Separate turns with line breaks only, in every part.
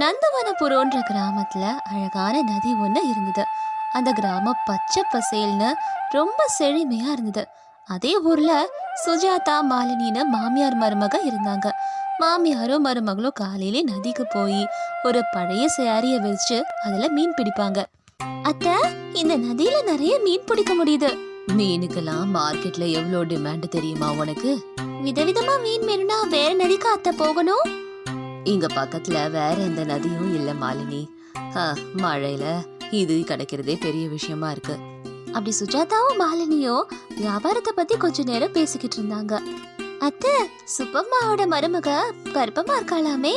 நந்தவனபுரோன்ற கிராமத்துல அழகான நதி ஒன்று இருந்தது. அந்த கிராமம் பச்சை பசேல்னு ரொம்ப செழுமையா இருந்தது. அதே ஊர்ல சுஜாதா மாலினின்னு மாமியார் மருமக இருந்தாங்க. மாமியாரும் மருமகளும் காலையிலே நதிக்கு போய் ஒரு பழைய சேரிய வச்சு அதுல மீன் பிடிப்பாங்க. அத்தை இந்த நதியில நிறைய மீன் பிடிக்க முடியுது. மீனுக்கெல்லாம் மார்க்கெட்ல எவ்வளோ டிமாண்ட் தெரியுமா உனக்கு? விதவிதமா மீன் வேணும்னா வேற நதிக்கு அத்தை போகணும். இங்க பக்கத்துல வேற எந்த நதியும் இல்ல மாலினி. ஆ, மழையில இது கிடைக்கிறதே பெரிய விஷயமா இருக்கு. அப்படி சுஜாதாவும் மாலினியும் வியாபாரத்தை பத்தி கொஞ்ச நேரம் பேசிக்கிட்டு இருந்தாங்க. அத்தை சுப்பம்மாவோட மருமக கர்ப்பமா இருக்காளாமே?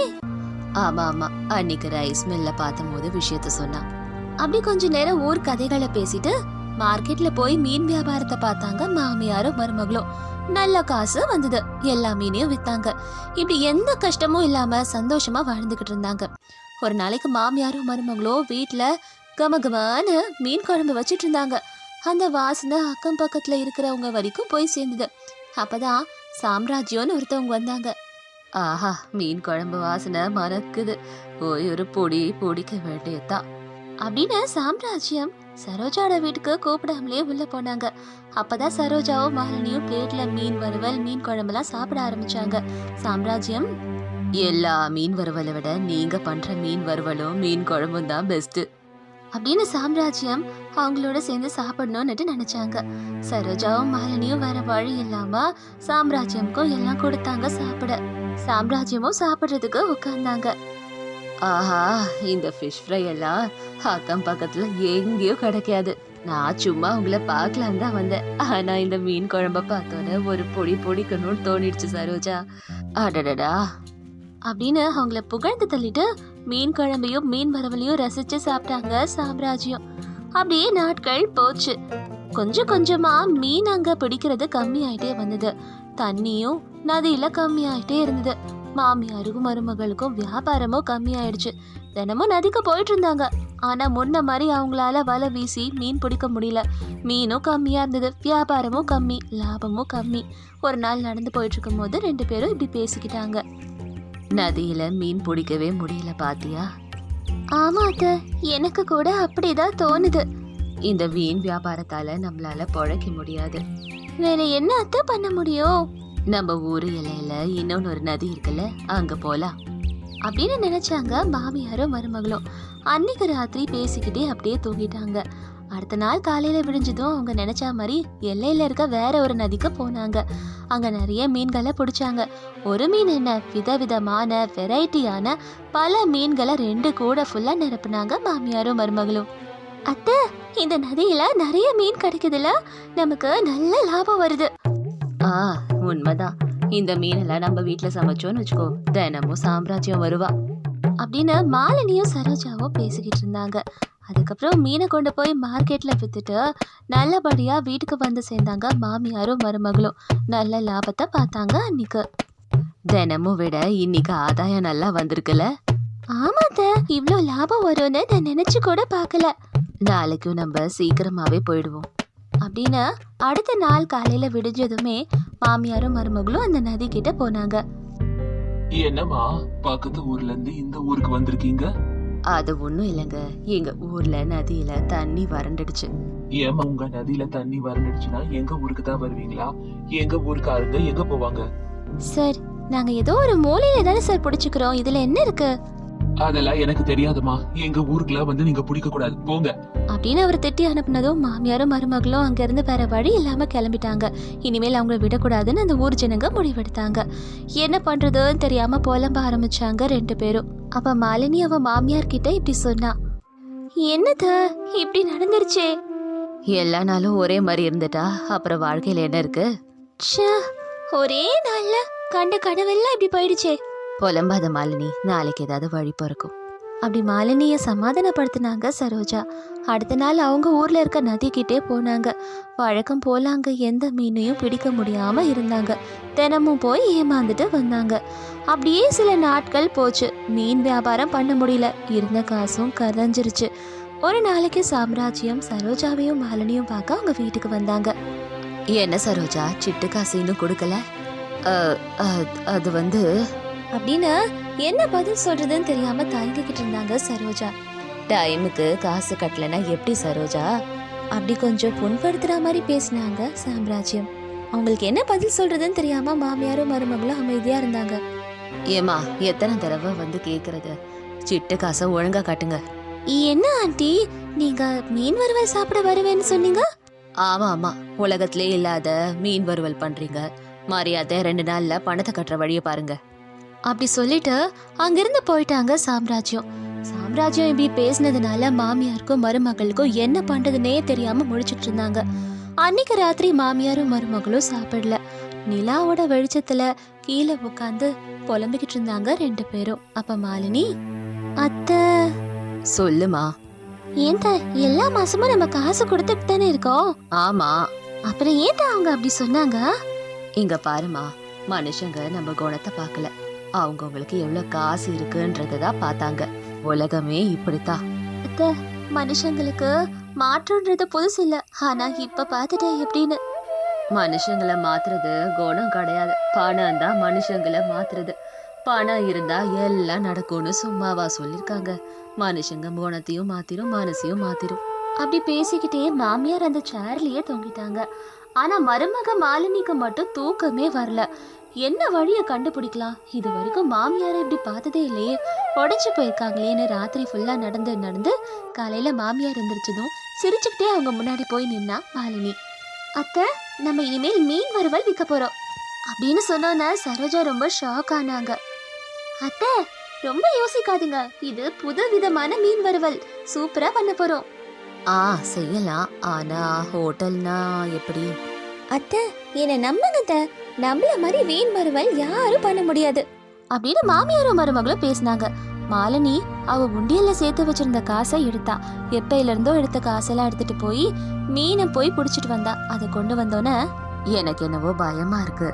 ஆமா ஆமா. அன்னைக்கு ரைஸ் மில்ல பார்த்தபோது விஷயத்த சொன்னா. அப்படி கொஞ்ச நேரம் ஊர் கதைகளை பேசிட்டு மார்க்கெட்ல போய் மீன் வியாபாரத்தை பார்த்தாங்க மாமியாரும் மருமகளும். நல்ல காசு வந்தது. எல்லா மீனையும் வித்தாங்க. இப்படி எந்த கஷ்டமும் இல்லாம சந்தோஷமா வாழ்ந்துகிட்டு இருந்தாங்க. ஒரு நாளைக்கு மாமியாரும் மருமகளோ வீட்டுல கமகமான மீன் குழம்பு வச்சிட்டு இருந்தாங்க. அந்த வாசனை அக்கம் பக்கத்துல இருக்கிறவங்க வரைக்கும் போய் சேர்ந்தது. அப்பதான் சாம்ராஜ்யம்னு ஒருத்தவங்க வந்தாங்க. ஆஹா மீன் குழம்பு வாசனை மறக்குது. போய் ஒரு பொடி பொடிக்க வேண்டியதுதான். அப்படின்னு சாம்ராஜ்யம் சரோஜாவோட வீட்டுக்கு கூப்பிடாமலே உள்ளே போனாங்க. அப்பதான் சரோஜாவும் மாலினியும் பிளேட்ல மீன் வறுவல் மீன் குழம்புலாம் சாப்பிட ஆரம்பிச்சாங்க. சாம்ராஜ்யம் எல்லா மீன் வறுவலை விட நீங்க பண்ற மீன் வறுவலும் மீன் குழம்பும் தான் பெஸ்ட் அப்படின்னு சாம்ராஜ்யம் அவங்களோட சேர்ந்து சாப்பிடணும்னுட்டு நினைச்சாங்க. சரோஜாவும் மாலினியும் வேற வழி இல்லாம சாம்ராஜ்யம்க்கும் எல்லாம் கொடுத்தாங்க சாப்பிட. சாம்ராஜ்யமும் சாப்பிட்றதுக்கு உட்கார்ந்தாங்க. ஆஹா இந்த ஃபிஷ் ஃப்ரை எல்லாம் அக்கம் பக்கத்துல எங்கேயும் கிடைக்காது. நான் சும்மா உங்களை பார்க்கலாம் தான் வந்தேன். ஆனா இந்த மீன் குழம்ப பார்த்தோன்னே ஒரு பொடி பொடிக்கணும்னு தோணிடுச்சு சரோஜா. அடடடா. அப்படின்னு அவங்கள புகழ்ந்து தள்ளிட்டு மீன் குழம்பையும் மீன் வரவலையும் ரசிச்சு சாப்பிட்டாங்க சாம்ராஜ்யம். அப்படியே நாட்கள் போச்சு. கொஞ்சம் கொஞ்சமா மீன் அங்க பிடிக்கிறது கம்மி ஆயிட்டே வந்தது. தண்ணியும் நதியில கம்மி ஆயிட்டே இருந்தது. மாமியாருக்கும் மருமகளுக்கும் வியாபாரமும் கம்மி ஆயிடுச்சு தினமும் நதிக்கு போயிட்டு இருந்தாங்க. ஆனா முன்ன மாதிரி அவங்களால வலை வீசி மீன் பிடிக்க முடியல. மீனும் கம்மியா இருந்தது. வியாபாரமும் கம்மி லாபமும் கம்மி. ஒரு நாள் நடந்து போயிட்டு இருக்கும் போது ரெண்டு பேரும் இப்படி பேசிக்கிட்டாங்க. நதியில மீன் பிடிக்கவே முடியல பாத்தியா? ஆமா அத்த எனக்கு கூட அப்படிதான் தோணுது. இந்த மீன் வியாபாரத்தால நம்மளால பொழைக்க முடியாது. வேற என்ன அத்த பண்ண முடியும்? நம்ம ஊரு இலையில இன்னொன்னு ஒரு நதி இருக்குல்ல அங்க போலாம். அப்படின்னு நினைச்சாங்க மாமியாரும் மருமகளும். அன்னைக்கு ராத்திரி பேசிக்கிட்டே அப்படியே தூங்கிட்டாங்க. அடுத்த நாள் காலையில விடிஞ்சதும் அவங்க நினைச்ச மாதிரி எல்லையில இருக்க வேற ஒரு நதிக்கு போனாங்க. அங்க நிறைய மீன்களை பிடிச்சாங்க. ஒரு மீன் என்ன? விதவிதமான வெரைட்டியான பல மீன்களை ரெண்டு கூட ஃபுல்லா நிரப்புனாங்க மாமியாரும் மருமகளும். அத்தை இந்த நதியில நிறைய மீன் கிடைக்குதுல? நமக்கு நல்ல லாபம் வருது. ஆ உண்மைதான். இந்த மீனெல்லாம் நம்ம வீட்ல சமைச்சோம்னு வச்சுக்கோ தினமும் சாம்ராஜ்யம் வருவா. அப்படின்னு மாலினியும் சரோஜாவும் பேசிக்கிட்டு இருந்தாங்க. அதுக்கப்புறம் மீனை கொண்டு போய் மார்க்கெட்ல விற்றுட்டு நல்லபடியா வீட்டுக்கு வந்து சேர்ந்தாங்க மாமியாரும் மருமகளும். நல்ல லாபத்தை பார்த்தாங்க அன்னைக்கு. தினமும் விட இன்னைக்கு ஆதாயம் நல்லா வந்திருக்குல்ல ஆமாத்த இவ்வளோ லாபம் வரும்னு நான் நினச்சி கூட பார்க்கல. நாளைக்கும் நம்ம சீக்கிரமாகவே போயிடுவோம். அப்படின்னு அடுத்த நாள் காலையில விடிஞ்சதுமே மாமியாரும் மருமகளும் அந்த நதி கிட்ட போனாங்க.
என்னம்மா பக்கத்து ஊர்ல இருந்து இந்த ஊருக்கு வந்திருக்கீங்க?
அது ஒண்ணும் இல்லைங்க. எங்க ஊர்ல நதியில தண்ணி வறண்டுடுச்சு.
ஏம்மா உங்க நதியில தண்ணி வறண்டுடுச்சுன்னா எங்க ஊருக்கு தான் வருவீங்களா? எங்க ஊருக்காரங்க எங்க போவாங்க?
சார் நாங்க ஏதோ ஒரு மூலையில தானே சார் பிடிச்சுக்கிறோம். இதுல என்ன இருக்கு?
அதெல்லாம் எனக்கு தெரியாதுமா. எங்க ஊருக்குலாம் வந்து நீங்க பிடிக்க கூடாது. போங்க.
அப்படின்னு அவர் திட்டி அனுப்புனதும் மாமியாரும் மருமகளும் அங்கிருந்து வேற வழி இல்லாம கிளம்பிட்டாங்க. இனிமேல் அவங்கள விடக்கூடாதுன்னு அந்த ஊர் ஜனங்க முடிவெடுத்தாங்க. என்ன பண்றதுன்னு தெரியாம புலம்ப ஆரம்பிச்சாங்க ரெண்டு பேரும். அப்ப மாலினி அவ மாமியார் கிட்ட இப்படி சொன்னா என்னது இப்படி நடந்துருச்சே. எல்லா நாளும் ஒரே மாதிரி இருந்துட்டா? அப்புறம் வாழ்க்கையில என்ன இருக்கு? ஒரே நாள்ல கண்ட கனவெல்லாம் இப்படி போயிடுச்சே. புலம்பாத மாலினி நாளைக்கு ஏதாவது வழி பிறக்கும். அப்படி மாலினியை சமாதானப்படுத்தினாங்க சரோஜா. அடுத்த நாள் அவங்க ஊரில் இருக்க நதிக்கிட்டே போனாங்க. வழக்கம் போல எந்த மீனையும் பிடிக்க முடியாமல் இருந்தாங்க. தினமும் போய் ஏமாந்துட்டு வந்தாங்க. அப்படியே சில நாட்கள் போச்சு. மீன் வியாபாரம் பண்ண முடியல. இருந்த காசும் கரைஞ்சிருச்சு. ஒரு நாளைக்கு சாம்ராஜ்யம் சரோஜாவையும் மாலினியும் பார்க்க அவங்க வீட்டுக்கு வந்தாங்க. என்ன சரோஜா? சிட்டு காசு இன்னும் கொடுக்கல? அது வந்து அப்படின்னு என்ன பதில் சொல்றதுன்னு தெரியாம தயங்கிக்கிட்டு இருந்தாங்க சரோஜா. டைமுக்கு காசு கட்டலனா எப்படி சரோஜா? அப்படி கொஞ்சம் புண்படுத்துற மாதிரி பேசினாங்க சாம்ராஜ்யம். அவங்களுக்கு என்ன பதில் சொல்றதுன்னு தெரியாம மாமியாரும் மருமகளும் அமைதியா இருந்தாங்க. ஏமா எத்தனை தடவை வந்து கேக்குறது? சிட்டு காசை ஒழுங்கா காட்டுங்க. என்ன ஆண்டி? நீங்க மீன் வறுவல் சாப்பிட வருவேன்னு சொன்னீங்க? ஆமா ஆமா. உலகத்திலே இல்லாத மீன் வறுவல் பண்றீங்க. மரியாதை ரெண்டு நாள்ல பணத்தை கட்டுற வழிய பாருங்க. அப்படி சொல்லிட்டு அங்கிருந்து போயிட்டாங்க சாம்ராஜ்யம். சாம்ராஜ்யம் இப்படி பேசினதுனால மாமியாருக்கும் மருமகளுக்கும் என்ன பண்றதுனே தெரியாம முழிச்சிட்டு இருந்தாங்க. அன்னைக்கு ராத்திரி மாமியாரும் மருமகளும் சாப்பிடல. நிலாவோட வெளிச்சத்துல கீழே உட்காந்து புலம்பிக்கிட்டு இருந்தாங்க ரெண்டு பேரும். அப்ப மாலினி அத்தை. சொல்லுமா. ஏன்டா எல்லா மாசமும் நம்ம காசு கொடுத்துட்டு தானே இருக்கோம். ஆமா. அப்புறம் ஏன்டா அவங்க அப்படி சொன்னாங்க? இங்க பாருமா மனுஷங்க நம்ம குணத்தை பார்க்கல. அவங்கவுங்களுக்கு எவ்வளவு காசு இருக்குன்றத தான் பார்த்தாங்க. உலகமே இப்படித்தான். அத்த மனுஷங்களுக்கு மாற்றம்ன்றது புதுசு இல்ல. ஆனா இப்ப பார்த்துட்டேன் எப்படின்னு. மனுஷங்களை மாத்துறது குணம் கிடையாது. பணம் தான் மனுஷங்களை மாத்துறது. பணம் இருந்தா எல்லாம் நடக்கும்னு சும்மாவா சொல்லியிருக்காங்க மனுஷங்க குணத்தையும் மாத்திரும் மனசையும் மாத்திரும். அப்படி பேசிக்கிட்டே மாமியார் அந்த சேர்லயே தொங்கிட்டாங்க. ஆனா மருமக மாலினிக்கு மட்டும் தூக்கமே வரல. என்ன வழிய கண்டுபிடிக்கலாம்? இது வரைக்கும் மாமியாரை இப்படி பார்த்ததே இல்லையே. உடைச்சு போயிருக்காங்களேன்னு ராத்திரி ஃபுல்லா நடந்து நடந்து காலையில மாமியார் எந்திரிச்சதும் சிரிச்சுக்கிட்டே அவங்க முன்னாடி போய் நின்னா மாலினி. அத்தை நம்ம இனிமேல் மீன் வறுவல் விற்க போறோம். அப்படின்னு சொன்னோன்ன சரோஜா ரொம்ப ஷாக் ஆனாங்க. அத்தை ரொம்ப யோசிக்காதீங்க. இது புது விதமான மீன் வறுவல். சூப்பரா பண்ண போறோம். ஆ செய்யலாம். ஆனா ஹோட்டல்னா எப்படி? அத்தை என்ன நம்புங்க நம்மள மாதிரி மீன் வறுவல் யாரும் பண்ண முடியாது. அப்படின்னு மாமியாரும் மருமகளும் பேசினாங்க. மாலினி அவ உண்டியல்ல சேர்த்து வச்சிருந்த காசை எடுத்தா. எப்பையில இருந்தோ எடுத்த காசெல்லாம் எடுத்துட்டு போய் மீனை போய் புடிச்சிட்டு வந்தா. அதை கொண்டு வந்தோன்னே எனக்கு என்னவோ பயமா இருக்கு.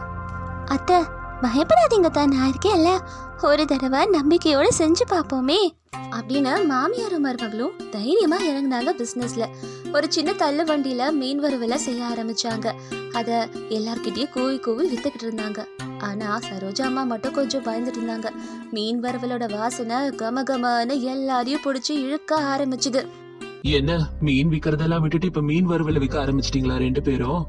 அத்தை பயப்படாதீங்க தான் நான் இருக்கேன்ல. ஒரு தடவை நம்பிக்கையோட செஞ்சு பார்ப்போமே. அப்படின்னு மாமியாரும் மருமகளும் தைரியமா இறங்குனாங்க பிசினஸ்ல ஒரு சின்ன தள்ளு வண்டியில மீன் வறுவலை செய்ய ஆரம்பிச்சாங்க. அத எல்லார்கிட்டயும் கூவி கூவி வித்துக்கிட்டு இருந்தாங்க ஆனா சரோஜா அம்மா மட்டும் கொஞ்சம் பயந்துட்டு இருந்தாங்க மீன் வறுவலோட வாசனை கம கமன்னு எல்லாரையும் பிடிச்சி இழுக்க ஆரம்பிச்சுது.
என்ன? மீன் விக்கிறதெல்லாம் விட்டுட்டு இப்ப மீன் வறுவல விற்க ஆரம்பிச்சிட்டீங்களா ரெண்டு பேரும்?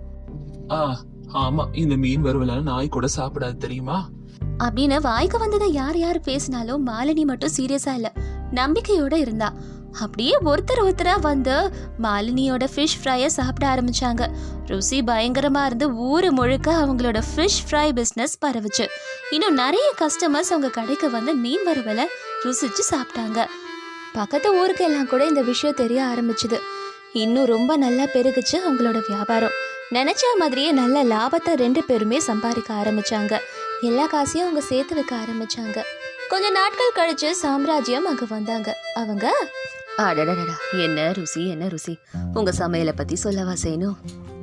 ஆ ஆமா இந்த மீன் வறுவல நாய் கூட சாப்பிடாது தெரியுமா?
அப்படின்னு வாய்க்கு வந்ததை யார் யார் பேசினாலும் மாலினி மட்டும் சீரியஸா இல்ல. நம்பிக்கையோட இருந்தா. அப்படியே ஒருத்தர் ஒருத்தரா வந்து மாலினியோட ஃபிஷ் ஃப்ரையை சாப்பிட ஆரம்பிச்சாங்க. ருசி பயங்கரமா இருந்து ஊர் முழுக்க அவங்களோட ஃபிஷ் ஃப்ரை பிஸ்னஸ் பரவுச்சு. இன்னும் நிறைய கஸ்டமர்ஸ் அவங்க கடைக்கு வந்து மீன் வறுவலை ருசிச்சு சாப்பிட்டாங்க. பக்கத்து ஊருக்கு எல்லாம் கூட இந்த விஷயம் தெரிய ஆரம்பிச்சுது. இன்னும் ரொம்ப நல்லா பெருகுச்சு அவங்களோட வியாபாரம். நினச்ச மாதிரியே நல்ல லாபத்தை ரெண்டு பேருமே சம்பாதிக்க ஆரம்பித்தாங்க எல்லா காசையும் அவங்க சேர்த்து வைக்க ஆரம்பித்தாங்க கொஞ்ச நாட்கள் கழிச்சு சாம்ராஜ்யம் அங்கே வந்தாங்க. அவங்க அடடடடா. என்ன ருசி என்ன ருசி. உங்க சமையலை பத்தி சொல்லவா செய்யணும்?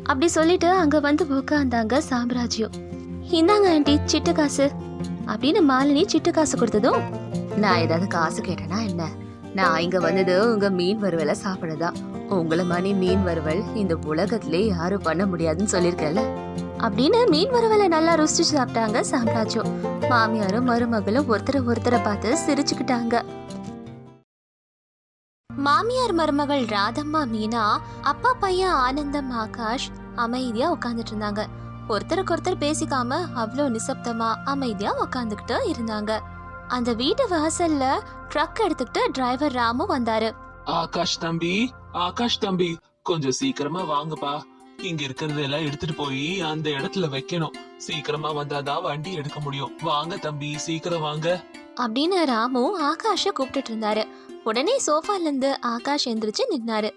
அப்படி சொல்லிட்டு அங்க வந்து உட்காந்தாங்க சாம்ராஜ்யம் இந்தாங்க ஆண்டி சிட்டு காசு. அப்படின்னு மாலினி சிட்டு காசு கொடுத்ததும் நான் ஏதாவது காசு கேட்டேனா என்ன? நான் இங்க வந்தது உங்க மீன் வறுவலை சாப்பிடதான் உங்கள மணி மீன் வறுவல் இந்த உலகத்திலே யாரும் பண்ண முடியாதுன்னு சொல்லியிருக்கல அப்படின்னு மீன் வறுவலை நல்லா ருசிச்சு சாப்பிட்டாங்க சாம்ராஜ்யம் மாமியாரும் மருமகளும் ஒருத்தரை ஒருத்தரை பார்த்து சிரிச்சுக்கிட்டாங்க. மாமியார் மருமகள் ராதம்மா மீனா அப்பா பையன் ஆனந்தம் ஆகாஷ் அமைதியா உட்காந்துட்டு இருந்தாங்க ஒருத்தருக்கு ஒருத்தர் பேசிக்காம அவ்வளோ நிசப்தமா அமைதியா உட்காந்துக்கிட்டு இருந்தாங்க. அந்த வீட்டு வாசல்ல ட்ரக் எடுத்துக்கிட்டு டிரைவர் ராமு வந்தாரு.
ஆகாஷ் தம்பி ஆகாஷ் தம்பி கொஞ்சம் சீக்கிரமா வாங்கப்பா. இங்க இருக்கிறதெல்லாம் எடுத்துட்டு போய் அந்த இடத்துல வைக்கணும். சீக்கிரமா வந்தாதான் வண்டி எடுக்க முடியும். வாங்க தம்பி சீக்கிரம் வாங்க.
அப்படின்னு ராமு ஆகாஷ கூப்பிட்டுட்டு இருந்தாரு உடனே சோஃபால இருந்து ஆகாஷ் எந்திரிச்சு நின்னாரு.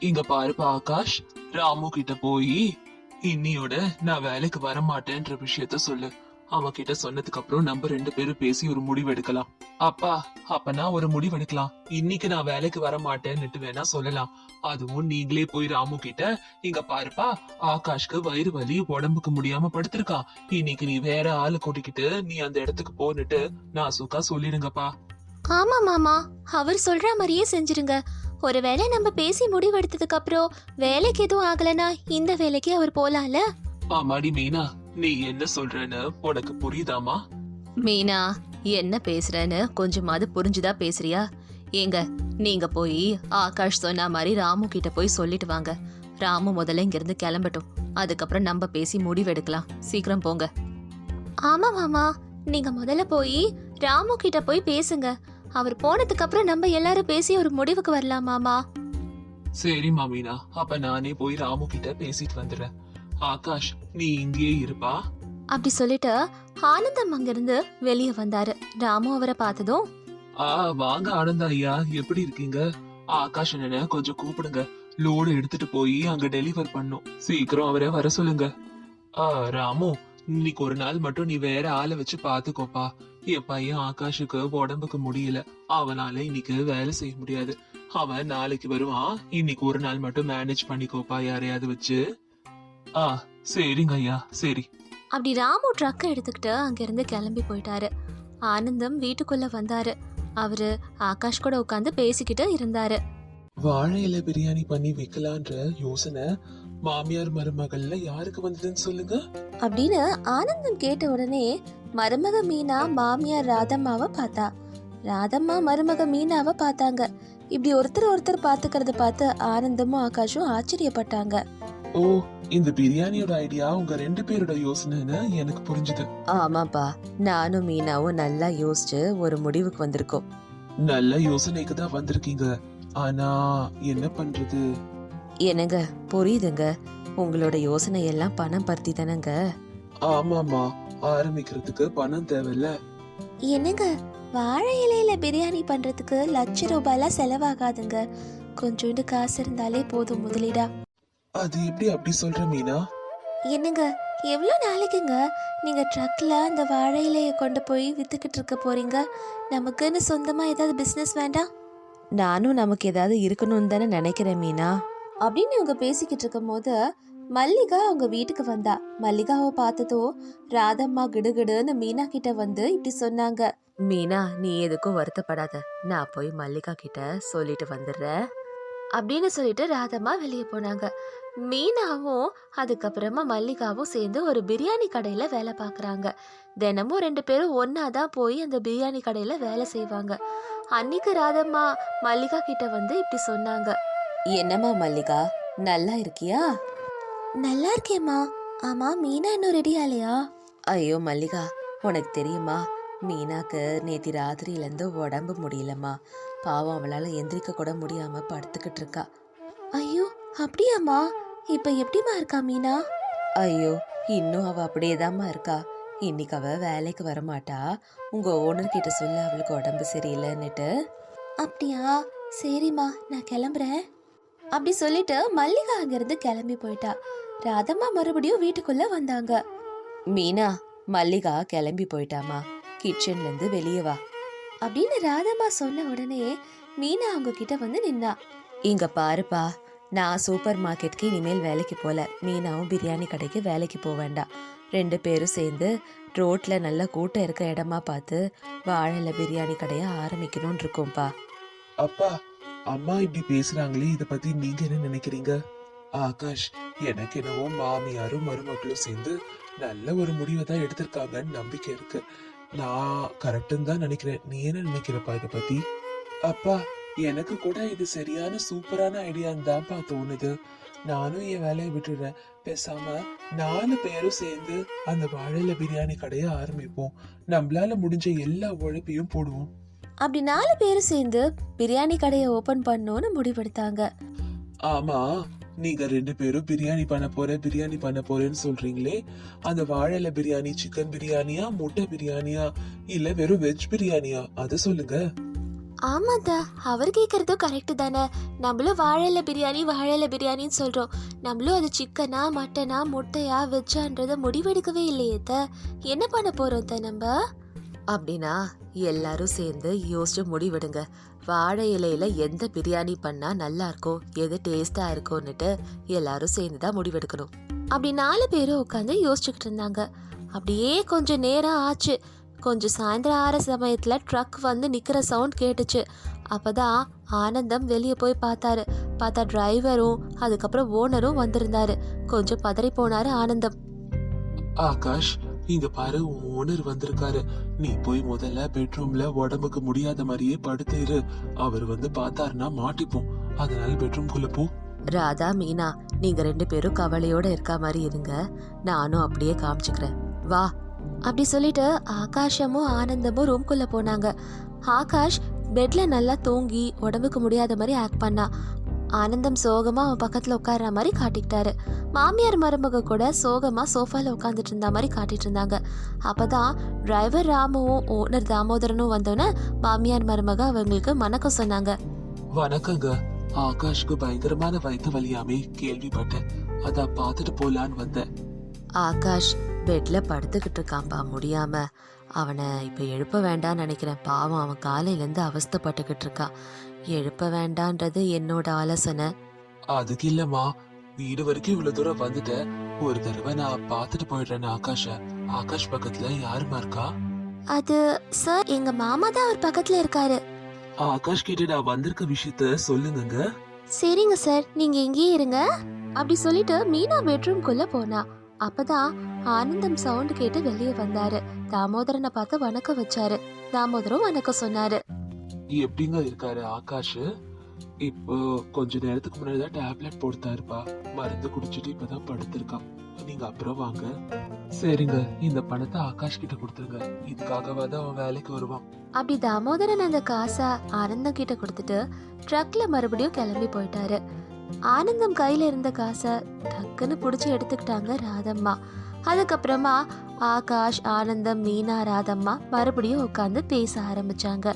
இங்க பாருப்பா ஆகாஷ் ராமு கிட்ட போய் இன்னியோட நான் வேலைக்கு வர மாட்டேன்ற விஷயத்த சொல்லு. அவன் கிட்ட சொன்னதுக்கு அப்புறம் நம்ம ரெண்டு பேரும் பேசி ஒரு முடிவு எடுக்கலாம். அப்பா அப்பனா ஒரு முடிவு எடுக்கலாம். இன்னைக்கு நான் வேலைக்கு வர மாட்டேன்னுட்டு வேணா சொல்லலாம். அதுவும் நீங்களே போய் ராமு கிட்ட இங்க பாருப்பா ஆகாஷ்க்கு வயிறு வலி உடம்புக்கு முடியாம படுத்திருக்கான் இன்னைக்கு நீ வேற ஆளு கூட்டிக்கிட்டு நீ அந்த இடத்துக்கு போன்னுட்டு நான் சுக்கா சொல்லிடுங்கப்பா.
ஆமா மாமா. அவர் சொல்ற மாதிரியே செஞ்சிருங்க. ஒருவேளை நம்ம பேசி முடிவெடுத்ததுக்கு அப்புறம் வேலைக்கு எதுவும் ஆகலனா இந்த வேலைக்கு அவர் போலாம்ல?
ஆமாடி மீனா. நீ என்ன சொல்றேன்னு உனக்கு புரியுதாமா?
மீனா என்ன பேசுறேன்னு கொஞ்சமாவது புரிஞ்சுதா பேசுறியா? ஏங்க நீங்க போய் ஆகாஷ் சொன்ன மாதிரி ராமு கிட்ட போய் சொல்லிட்டு வாங்க. ராமு முதல்ல இங்கிருந்து கிளம்பட்டும். அதுக்கப்புறம் நம்ம பேசி முடிவெடுக்கலாம். சீக்கிரம் போங்க. ஆமா மாமா. நீங்க முதல்ல போய் ராமு கிட்ட போய் பேசுங்க. அவர் போனதுக்கு அப்புறம் நம்ம எல்லாரும் பேசி ஒரு முடிவுக்கு வரலாம் மாமா.
சரி மாமீனா. அப்ப நானே போய் ராமு கிட்ட பேசிட்டு வந்துடுறேன். ஆகாஷ் நீ இங்கேயே இருப்பா?
அப்படி சொல்லிட்டு ஆனந்தம் அங்கிருந்து வெளியே வந்தாரு. ராமு அவரை பார்த்ததும்
ஆ வாங்க ஆனந்த ஐயா. எப்படி இருக்கீங்க? ஆகாஷ் அண்ணனை கொஞ்சம் கூப்பிடுங்க. லோடு எடுத்துட்டு போய் அங்க டெலிவர் பண்ணும். சீக்கிரம் அவரை வர சொல்லுங்க. ஆ ராமு இன்னைக்கு ஒரு நாள் மட்டும் நீ வேற ஆளை வச்சு பாத்துக்கோப்பா என் பையன் ஆகாஷுக்கு உடம்புக்கு முடியல. அவனால இன்னைக்கு வேலை செய்ய முடியாது. அவன் நாளைக்கு வருவான். இன்னைக்கு ஒரு நாள் மட்டும் மேனேஜ் பண்ணிக்கோப்பா யாரையாவது வச்சு. ஆ சரிங்க ஐயா சரி.
அப்படி ராமு ட்ரக்கை எடுத்துக்கிட்டு அங்கிருந்து கிளம்பி போயிட்டாரு. ஆனந்தம் வீட்டுக்குள்ள வந்தாரு. அவரு ஆகாஷ் கூட உட்காந்து பேசிக்கிட்டு இருந்தாரு.
வாழை இலை பிரியாணி பண்ணி வைக்கலான்ற யோசனை மாமியார் மருமகள்ல யாருக்கு வந்ததுன்னு சொல்லுங்க?
அப்படின்னு ஆனந்தம் கேட்ட உடனே மருமக மீனா மாமியார் ராதம்மாவை பார்த்தா. ராதம்மா மருமக மீனாவை பார்த்தாங்க. இப்படி ஒருத்தர் ஒருத்தர் பார்த்துக்கிறத பார்த்து ஆனந்தமும் ஆகாஷும் ஆச்சரியப்பட்டாங்க.
ஓ இந்த பிரியாணியோட ஐடியா உங்க ரெண்டு பேரோட யோசனைன்னு எனக்கு புரிஞ்சுது.
ஆமாப்பா நானும் மீனாவும் நல்லா யோசிச்சு ஒரு முடிவுக்கு வந்திருக்கோம்.
நல்ல யோசனைக்கு தான் வந்திருக்கீங்க. ஆனா என்ன பண்றது?
என்னங்க புரியுதுங்க. உங்களோட யோசனை எல்லாம் பணம் பருத்தி தானங்க?
ஆமாமா ஆரம்பிக்கிறதுக்கு பணம் தேவையில்ல.
என்னங்க? வாழை இலையில பிரியாணி பண்றதுக்கு லட்ச ரூபாய்லாம் செலவாகாதுங்க. கொஞ்சோண்டு காசு இருந்தாலே போதும் முதலீடா.
அது எப்படி அப்படி சொல்ற மீனா?
என்னங்க? எவ்வளோ நாளைக்குங்க? நீங்க ட்ரக்ல அந்த வாழை இலையை கொண்டு போய் வித்துக்கிட்டு இருக்க போறீங்க? நமக்குன்னு சொந்தமா ஏதாவது பிசினஸ் வேண்டாம் நானும் நமக்கு ஏதாவது இருக்கணும்னு தானே நினைக்கிறேன் மீனா. அப்படின்னு இவங்க பேசிக்கிட்டு இருக்கும் போது மல்லிகா அவங்க வீட்டுக்கு வந்தா. மல்லிகாவை பார்த்ததும் ராதம்மா கிடுகிடுன்னு மீனா கிட்ட வந்து இப்படி சொன்னாங்க. மீனா நீ எதுக்கும் வருத்தப்படாத. நான் போய் மல்லிகா கிட்ட சொல்லிட்டு வந்துடுறேன் அப்படின்னு சொல்லிட்டு ராதம்மா வெளியே போனாங்க. மீனாவும் அதுக்கப்புறமா மல்லிகாவும் சேர்ந்து ஒரு பிரியாணி கடையில வேலை பார்க்குறாங்க. தினமும் ரெண்டு பேரும் ஒன்னா தான் போய் அந்த பிரியாணி கடையில வேலை செய்வாங்க. அன்னைக்கு ராதம்மா மல்லிகா கிட்ட வந்து இப்படி சொன்னாங்க. என்னம்மா மல்லிகா நல்லா இருக்கியா? நல்லா இருக்கேம்மா ஆமா மீனா இன்னும் ரெடி ஆலையா ஐயோ மல்லிகா உனக்கு தெரியுமா? மீனாக்கு நேத்தி ராத்திரியிலேருந்து உடம்பு முடியலம்மா. பாவம் அவளால் எந்திரிக்க கூட முடியாம படுத்துக்கிட்டு இருக்கா. ஐயோ அப்படியாம்மா? இப்ப எப்படிம்மா இருக்கா மீனா? ஐயோ இன்னும் அவ அப்படியேதாம்மா இருக்கா. இன்னைக்கு அவ வேலைக்கு வரமாட்டா. உங்க ஓனர் கிட்ட சொல்ல அவளுக்கு உடம்பு சரியில்லைன்னுட்டு. அப்படியா? சரிம்மா நான் கிளம்புறேன். அப்படி சொல்லிட்டு மல்லிகா அங்கிருந்து கிளம்பி போயிட்டா. ராதம்மா மறுபடியும் வீட்டுக்குள்ள வந்தாங்க. மீனா மல்லிகா கிளம்பி போயிட்டாமா கிச்சன்ல இருந்து வெளியே வா. அப்படின்னு ராதம்மா சொன்ன உடனே மீனா அவங்க கிட்ட வந்து நின்னா. இங்க பாருப்பா நான் சூப்பர் மார்க்கெட்க்கு இனிமேல் வேலைக்கு போல. மீனாவும் பிரியாணி கடைக்கு வேலைக்கு போக வேண்டாம் ரெண்டு பேரும் சேர்ந்து ரோட்ல நல்ல கூட்டம் இருக்க இடமா பார்த்து வாழையில பிரியாணி கடையை ஆரம்பிக்கணும்னு இருக்கோம்ப்பா.
அப்பா அம்மா இப்படி பேசுறாங்களே இத பத்தி நீங்க என்ன நினைக்கிறீங்க? ஆகாஷ் எனக்கு என்னவோ மாமியாரும் மருமகளும் சேர்ந்து நல்ல ஒரு முடிவை தான் எடுத்திருக்காங்கன்னு நம்பிக்கை இருக்கு. நான் கரெக்டுன்னு தான் நினைக்கிறேன். நீ என்ன நினைக்கிறப்பா இத பத்தி? அப்பா எனக்கு கூட இது சரியான சூப்பரான ஐடியான்னு தான்ப்பா தோணுது. நானும் என் வேலையை விட்டுடுறேன். பேசாம நாலு பேரும் சேர்ந்து அந்த வாழையில பிரியாணி கடையை ஆரம்பிப்போம். நம்மளால முடிஞ்ச எல்லா உழைப்பையும் போடுவோம்.
அப்படி நாலு பேரும் சேர்ந்து பிரியாணி கடையை ஓபன் பண்ணணும்னு முடிவெடுத்தாங்க.
ஆமா. நீங்க ரெண்டு பேரும் பிரியாணி பண்ண போற பிரியாணி பண்ண போறேன்னு சொல்றீங்களே அந்த வாழையில பிரியாணி சிக்கன் பிரியாணியா முட்டை பிரியாணியா இல்ல வெறும் வெஜ் பிரியாணியா? அது சொல்லுங்க.
ஆமாதா அவர் கேட்கறதும் கரெக்டு தானே. நம்மளும் வாழையில பிரியாணி வாழையில பிரியாணின்னு சொல்றோம். நம்மளும் அது சிக்கனா மட்டனா முட்டையா வெஜ்ஜான்றதை முடிவெடுக்கவே இல்லையே த என்ன பண்ண போறோம் த நம்ம? அப்படின்னா எல்லாரும் சேர்ந்து யோசிச்சு முடிவெடுங்க. வாழை இலையில எந்த பிரியாணி பண்ணா நல்லா இருக்கும் எது டேஸ்டா இருக்கும்னுட்டு எல்லாரும் சேர்ந்து தான் முடிவெடுக்கணும். அப்படி நாலு பேரும் உட்காந்து யோசிச்சுக்கிட்டு இருந்தாங்க. அப்படியே கொஞ்சம் நேரம் ஆச்சு. கொஞ்சம் சாயந்தரம் ஆற சமயத்துல ட்ரக் வந்து நிக்கிற சவுண்ட் கேட்டுச்சு. அப்பதான் ஆனந்தம் வெளியே போய் பார்த்தாரு. பார்த்தா டிரைவரும் அதுக்கப்புறம் ஓனரும் வந்திருந்தாரு. கொஞ்சம் பதறி போனாரு ஆனந்தம்.
ஆகாஷ் இங்க பாரு ஓனர் வந்திருக்காரு. நீ போய் முதல்ல பெட்ரூம்ல உடம்புக்கு முடியாத மாதிரியே படுத்துரு அவர் வந்து பார்த்தாருன்னா மாட்டிப்போம். அதனால பெட்ரூம்குள்ள போ.
ராதா மீனா நீங்க ரெண்டு பேரும் கவலையோட இருக்கா மாதிரி இருங்க. நானும் அப்படியே காமிச்சுக்கிறேன். வா.
அப்படி சொல்லிட்டு ஆகாஷமும் ஆனந்தமும் ரூம்குள்ள போனாங்க. ஆகாஷ் பெட்ல நல்லா தூங்கி உடம்புக்கு முடியாத மாதிரி ஆக்ட் பண்ணா. ஆனந்தம் சோகமா அவன் பக்கத்துல உட்கார்ற மாதிரி காட்டிக்கிட்டாரு. மாமியார் மருமக கூட சோகமா சோஃபால உட்காந்துட்டு இருந்த மாதிரி காட்டிட்டு இருந்தாங்க. அப்பதான் டிரைவர் ராமுவும் ஓனர் தாமோதரனும் வந்தோன்னே மாமியார் மருமக அவங்களுக்கு வணக்கம் சொன்னாங்க.
வணக்கங்க. ஆகாஷ்க்கு பயங்கரமான வயிற்று வலியாமே கேள்விப்பட்டேன். அதான் பார்த்துட்டு போலான்னு வந்தேன்.
ஆகாஷ் பெட்ல படுத்துக்கிட்டு இருக்கான்பா முடியாம. அவனை இப்ப எழுப்ப வேண்டாம்னு நினைக்கிறேன். பாவம் அவன் காலையில இருந்து அவஸ்தைப்பட்டுக்கிட்டு இருக்கான் எழுப்ப வேண்டான்றது என்னோட ஆலோசனை.
அதுக்கு இல்லம்மா. வீடு வரைக்கும் இவ்வளவு தூரம் வந்துட்டேன் ஒரு தடவை நான் பார்த்துட்டு போயிடுறேன் ஆகாஷ. ஆகாஷ் பக்கத்துல யாருமா இருக்கா?
அது சார் எங்க மாமா தான் அவர் பக்கத்துல இருக்காரு.
ஆகாஷ் கிட்ட நான் வந்திருக்க விஷயத்த சொல்லுங்கங்க.
சரிங்க சார் நீங்க இங்கேயே இருங்க. அப்படி சொல்லிட்டு மீனா பெட்ரூம்குள்ள போனா. அப்பதான் ஆனந்தம் சவுண்ட் கேட்டு வெளியே வந்தாரு. தாமோதரனை பார்த்து வணக்கம் வச்சாரு. தாமோதரம் வணக்கம் சொன்னாரு.
எப்படிங்க இருக்காரு ஆகாஷ்? இப்போ கொஞ்ச நேரத்துக்கு முன்னாடி தான் டேப்லெட் போடுத்தாருப்பா மருந்து குடிச்சிட்டு இப்பதான் படுத்திருக்கான். நீங்க அப்புறம் வாங்க. சரிங்க இந்த பணத்தை ஆகாஷ் கிட்ட கொடுத்துருங்க. இதுக்காகவாதான் அவன் வேலைக்கு வருவான்.
அப்படி தாமோதரன் அந்த காசை ஆனந்தம் கிட்ட கொடுத்துட்டு ட்ரக்ல மறுபடியும் கிளம்பி போயிட்டாரு. ஆனந்தம் கையில இருந்த காசை டக்குன்னு புடிச்சு எடுத்துக்கிட்டாங்க ராதம்மா. அதுக்கப்புறமா ஆகாஷ் ஆனந்தம் மீனா ராதம்மா மறுபடியும் உட்காந்து பேச ஆரம்பிச்சாங்க.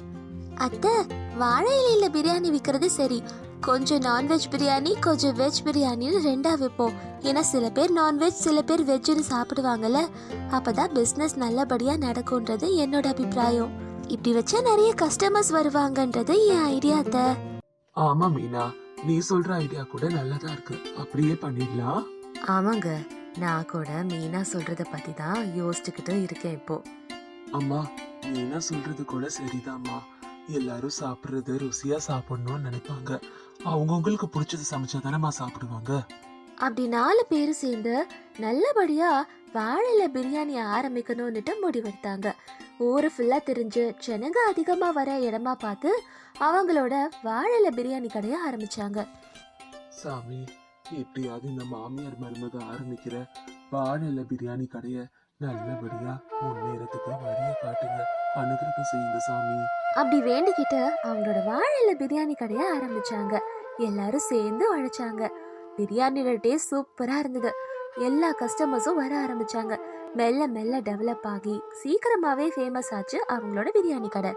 அத்தை வாழை இலையில பிரியாணி விற்கிறது சரி. கொஞ்சம் நான்வெஜ் பிரியாணி கொஞ்சம் வெஜ் பிரியாணின்னு ரெண்டா வைப்போம். ஏன்னா சில பேர் நான்வெஜ் சில பேர் வெஜ்ஜுன்னு சாப்பிடுவாங்கல்ல. அப்பதான் பிஸ்னஸ் நல்லபடியா நடக்கும்ன்றது என்னோட அபிப்பிராயம். இப்படி வச்சா நிறைய கஸ்டமர்ஸ் வருவாங்கன்றது என் ஐடியா அத்தை.
ஆமா மீனா. நீ சொல்ற ஐடியா கூட நல்லதா இருக்கு. அப்படியே பண்ணிடலாம்.
ஆமாங்க. நான் கூட மீனா சொல்றத பத்தி தான் யோசிச்சுக்கிட்டு இருக்கேன் இப்போ.
அம்மா மீனா சொல்றது கூட சரிதாம்மா. எல்லாரும் சாப்பிடுறது ருசியா சாப்பிடணும்னு நினைப்பாங்க. அவங்கவுங்களுக்கு பிடிச்சது சமைச்சா தானேம்மா சாப்பிடுவாங்க.
அப்படி நாலு பேரும் சேர்ந்து நல்லபடியா வாழையில பிரியாணி ஆரம்பிக்கணும்னுட்டு முடிவெடுத்தாங்க ஊரு ஃபுல்லா தெரிஞ்சு ஜனங்க அதிகமா வர இடமா பார்த்து அவங்களோட வாழையில பிரியாணி கடைய ஆரம்பிச்சாங்க.
சாமி எப்படியாவது இந்த மாமியார் மருமக ஆரம்பிக்கிற வாழையில பிரியாணி கடைய நல்லபடியா முன்னேறதுக்கு வழிய காட்டுங்க. அனுகிரகம் செய்யுங்க சாமி.
அப்படி வேண்டிக்கிட்டு அவங்களோட வாழையில பிரியாணி கடைய ஆரம்பிச்சாங்க. எல்லாரும் சேர்ந்து உழைச்சாங்க. பிரியாணியோட டேஸ்ட் சூப்பரா இருந்தது. எல்லா கஸ்டமர்ஸும் வர ஆரம்பிச்சாங்க. மெல்ல மெல்ல டெவலப் ஆகி சீக்கிரமாவே ஃபேமஸ் ஆச்சு அவங்களோட பிரியாணி கடை.